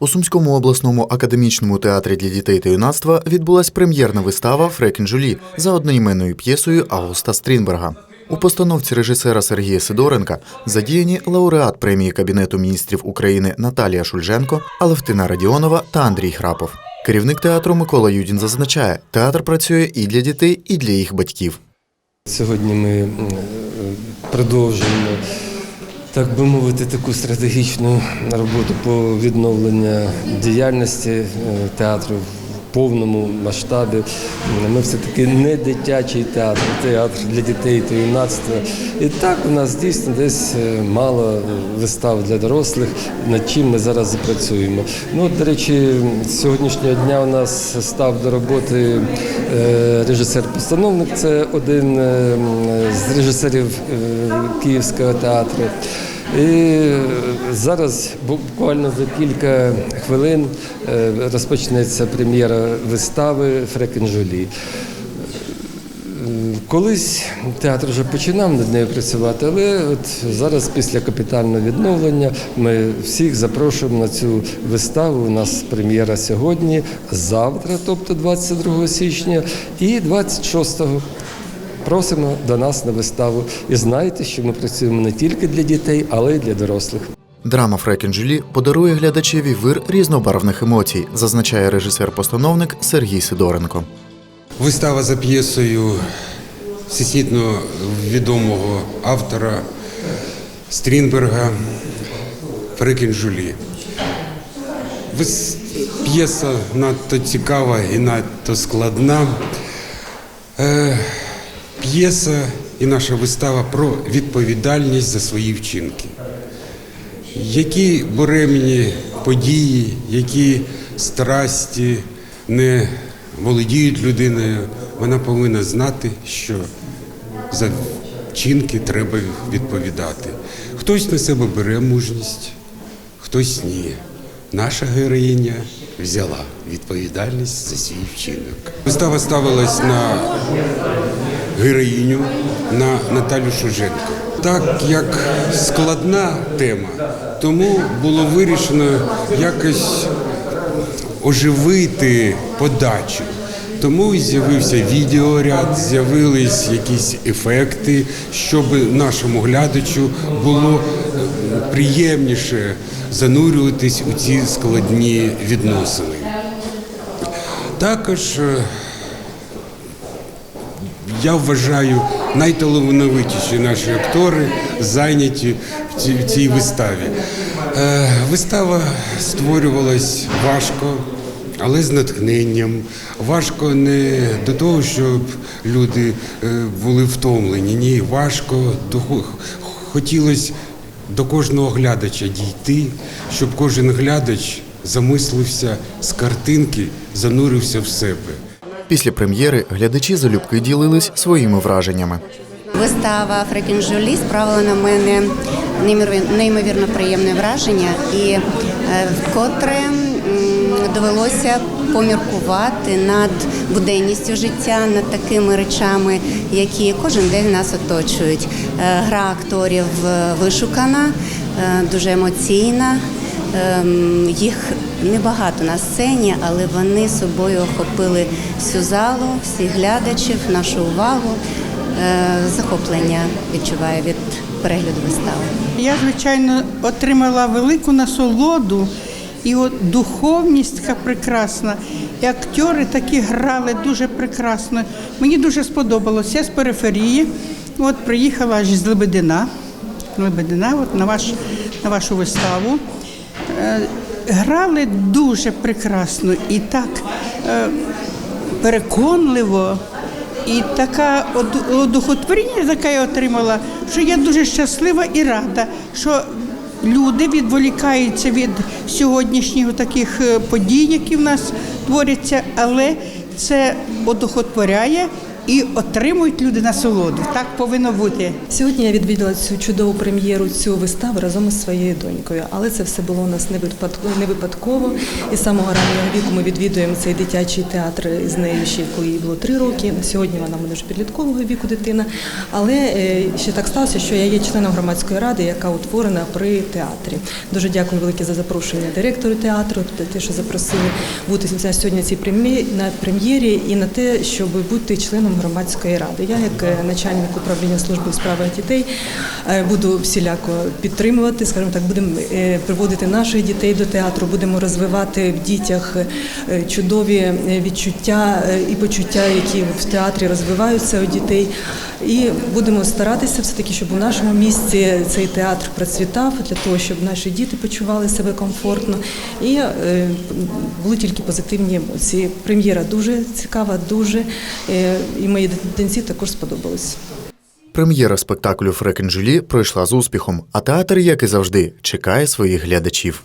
У Сумському обласному академічному театрі для дітей та юнацтва відбулась прем'єрна вистава Фрекен Жулі за одноіменною п'єсою Августа Стрінберга. У постановці режисера Сергія Сидоренка задіяні лауреат премії Кабінету міністрів України Наталія Шульженко, Алевтина Радіонова та Андрій Храпов. Керівник театру Микола Юдін зазначає, театр працює і для дітей, і для їх батьків. Сьогодні ми продовжуємо, так би мовити, таку стратегічну роботу по відновленню діяльності е, театру повному масштабі. Ми все-таки не дитячий театр, театр для дітей та юнацтва. І так у нас дійсно десь е, мало вистав для дорослих, над чим ми зараз запрацюємо. Ну, до речі, сьогоднішнього дня у нас став до роботи е, режисер-постановник. Це один е, з режисерів Київського театру. І зараз буквально за кілька хвилин е, розпочнеться прем'єра вистави Фрекен Жолі. Колись театр вже починав над нею працювати, але от зараз, після капітального відновлення, ми всіх запрошуємо на цю виставу. У нас прем'єра сьогодні, завтра, тобто 22 січня, і 26-го. Просимо до нас на виставу. І знайте, що ми працюємо не тільки для дітей, але й для дорослих. Драма Фрекен Жулі подарує глядачеві вир різнобарвних емоцій, зазначає режисер-постановник Сергій Сидоренко. Вистава за п'єсою всесвітньо відомого автора Стрінберга Фрекен Жулі. Вис- П'єса надто цікава і надто складна. П'єса і наша вистава про відповідальність за свої вчинки. Які буремні події, які страсті не володіють людиною, вона повинна знати, що за вчинки треба відповідати. Хтось на себе бере мужність, хтось ні. Наша героїня взяла відповідальність за свій вчинок. Вистава ставилась на героїню на Наталю Шуженко. Так як складна тема, тому було вирішено якось оживити подачу. Тому і з'явився відеоряд, з'явились якісь ефекти, щоб нашому глядачу було е, приємніше занурюватись у ці складні відносини. Також е, я вважаю, найталановитіші наші актори зайняті в цій, виставі. Е, вистава створювалась важко, але з натхненням. Важко не до того, щоб люди е, були втомлені. Ні, важко хотілося до кожного глядача дійти, щоб кожен глядач замислився з картинки, занурився в себе. Після прем'єри глядачі залюбки ділились своїми враженнями. Вистава Жолі справила на мене неймовір- неймовірно приємне враження, і е, вкотре довелося поміркувати над буденністю життя, над такими речами, які кожен день нас оточують. Е, Гра акторів е, вишукана, е, дуже емоційна. Ем, Їх небагато на сцені, але вони собою охопили всю залу, всіх глядачів, нашу увагу. Захоплення відчуваю від перегляду вистави. Я, звичайно, отримала велику насолоду і от духовність така прекрасна. І актори такі грали дуже прекрасно. Мені дуже сподобалося. Я з периферії. От приїхала аж з Лебедина. Лебедина, от на, ваш, на вашу виставу. Е, Грали дуже прекрасно і так е, переконливо. І така оду- одухотворення, яке я отримала, що я дуже щаслива і рада, що люди відволікаються від сьогоднішніх таких е, подій, які в нас творяться, але це одухотворяє і отримують люди насолоду. Так повинно бути. Сьогодні я відвідала цю чудову прем'єру цю виставу разом із своєю донькою, але це все було у нас не випадково. І з самого раннього віку ми відвідуємо цей дитячий театр з нею ще коли їй було три роки. Сьогодні вона мене вже підліткового віку дитина. Але е, ще так сталося, що я є членом громадської ради, яка утворена при театрі. Дуже дякую велике за запрошення директору театру, за те, що запросили бути сьогодні цій на прем'єрі, і на те, щоб бути членом громадської ради. Я, як е, начальник управління служби у справах дітей, е, буду всіляко підтримувати, скажімо так, будемо е, приводити наших дітей до театру, будемо розвивати в дітях чудові відчуття і почуття, які в театрі розвиваються у дітей. І будемо старатися все таки, щоб у нашому місті цей театр процвітав для того, щоб наші діти почували себе комфортно і е, були тільки позитивні емоції. Прем'єра дуже цікава, дуже е, і моїй дитинці також сподобалось. Прем'єра спектаклю Фрекен Жюлі пройшла з успіхом, а театр, як і завжди, чекає своїх глядачів.